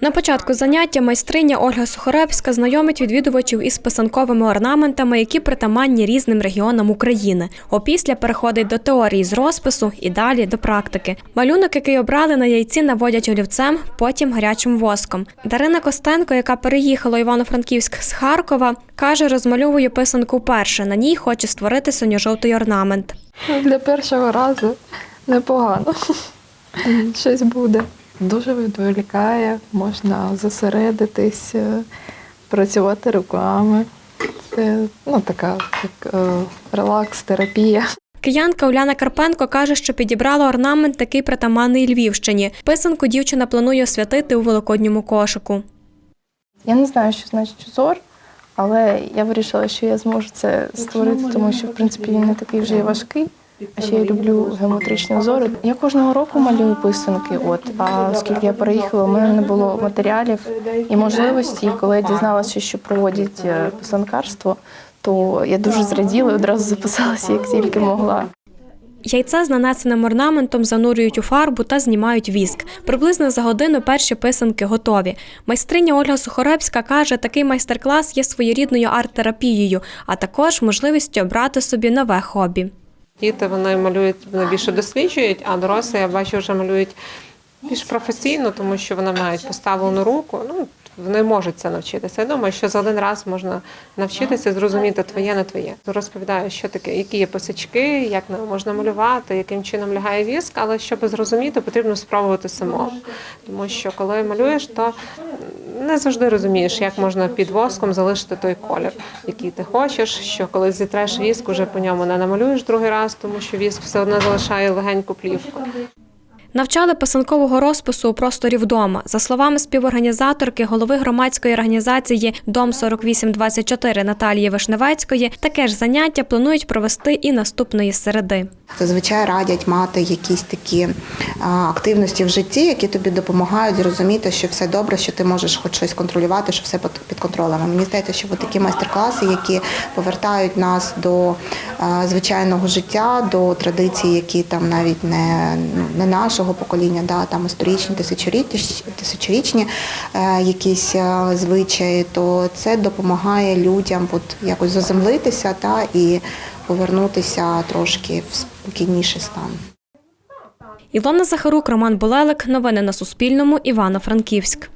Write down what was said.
На початку заняття майстриня Ольга Сухаревська знайомить відвідувачів із писанковими орнаментами, які притаманні різним регіонам України. Опісля переходить до теорії з розпису і далі до практики. Малюнок, який обрали на яйці, наводять олівцем, потім гарячим воском. Дарина Костенко, яка переїхала Івано-Франківськ з Харкова, каже, розмальовує писанку вперше. На ній хоче створити синьо-жовтий орнамент. Для першого разу непогано. Щось буде. Дуже відволікає, можна зосередитись, е, працювати руками. Це ну, така як е, релакс-терапія. Киянка Уляна Карпенко каже, що підібрала орнамент такий притаманний Львівщині. Писанку дівчина планує освятити у великодньому кошику. Я не знаю, що значить узор, але я вирішила, що я зможу це створити, тому що в принципі він не такий вже й важкий. А ще я люблю геометричні узори. Я кожного року малюю писанки. От а оскільки я переїхала, у мене не було матеріалів і можливості. І коли я дізналася, що проводять е, писанкарство, то я дуже зраділа і одразу записалася, як тільки могла. Яйця з нанесеним орнаментом занурюють у фарбу та знімають віск. Приблизно за годину перші писанки готові. Майстриня Ольга Сухоребська каже, такий майстер-клас є своєрідною арт-терапією, а також можливістю обрати собі нове хобі. Діти вони малюють, вони більше досліджують, а дорослі, я бачу, вже малюють більш професійно, тому що вони мають поставлену руку. Ну, вони можуть це навчитися. Я думаю, що за один раз можна навчитися зрозуміти твоє, не твоє. Розповідаю, що таке, які є посічки, як можна малювати, яким чином лягає віск, але щоб зрозуміти, потрібно спробувати самому. Тому що коли малюєш, то не завжди розумієш, як можна під воском залишити той колір, який ти хочеш. Що коли зітреш віск, уже по ньому не намалюєш другий раз, тому що віск все одно залишає легеньку плівку. Навчали писанкового розпису у просторі вдома. За словами співорганізаторки, голови громадської організації Дом 4824 Наталії Вишневецької, таке ж заняття планують провести і наступної середи. Зазвичай радять мати якісь такі активності в житті, які тобі допомагають зрозуміти, що все добре, що ти можеш хоч щось контролювати, що все під- контролем. Мені здається, що такі майстер-класи, які повертають нас до звичайного життя, до традицій, які там навіть не, не нашого покоління, да, там історичні, тисячоріч- тисячорічні е, якісь е, звичаї, то це допомагає людям от якось заземлитися та і повернутися трошки в спокійніший стан. Ілона Захарук, Роман Болелик. Новини на Суспільному. Івано-Франківськ.